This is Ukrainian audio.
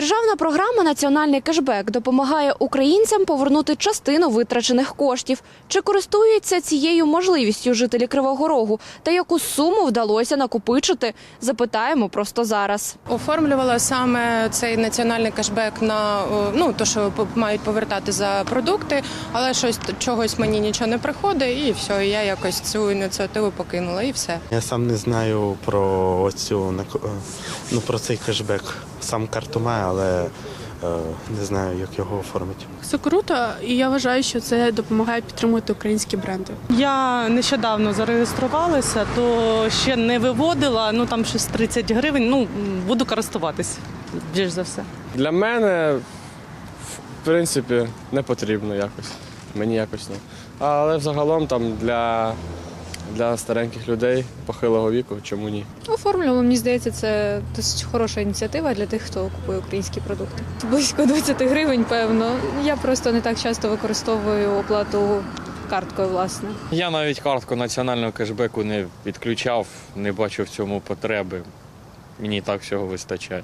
Державна програма Національний кешбек допомагає українцям повернути частину витрачених коштів. Чи користуються цією можливістю жителі Кривого Рогу та яку суму вдалося накопичити? Запитаємо просто зараз. Оформлювала саме цей національний кешбек на ну то, що по- мають повертати за продукти, але щось чогось мені нічого не приходить, і все, я якось цю ініціативу покинула, і все. Я сам не знаю про цю нако- е, ну про цей кешбек. Сам карту але е, не знаю, як його оформити. Це круто, і я вважаю, що це допомагає підтримувати українські бренди. Я нещодавно зареєструвалася, то ще не виводила, ну там щось 30 гривень. Ну буду користуватись більш за все. Для мене, в принципі, не потрібно якось. Мені якось не. Але взагалом там для, для стареньких людей похилого віку, чому ні? Оформлюємо, мені здається, це досить хороша ініціатива для тих, хто купує українські продукти. Близько 20 гривень, певно. Я просто не так часто використовую оплату карткою, власне. Я навіть картку національного кешбеку не підключав, не бачу в цьому потреби. Мені і так всього вистачає.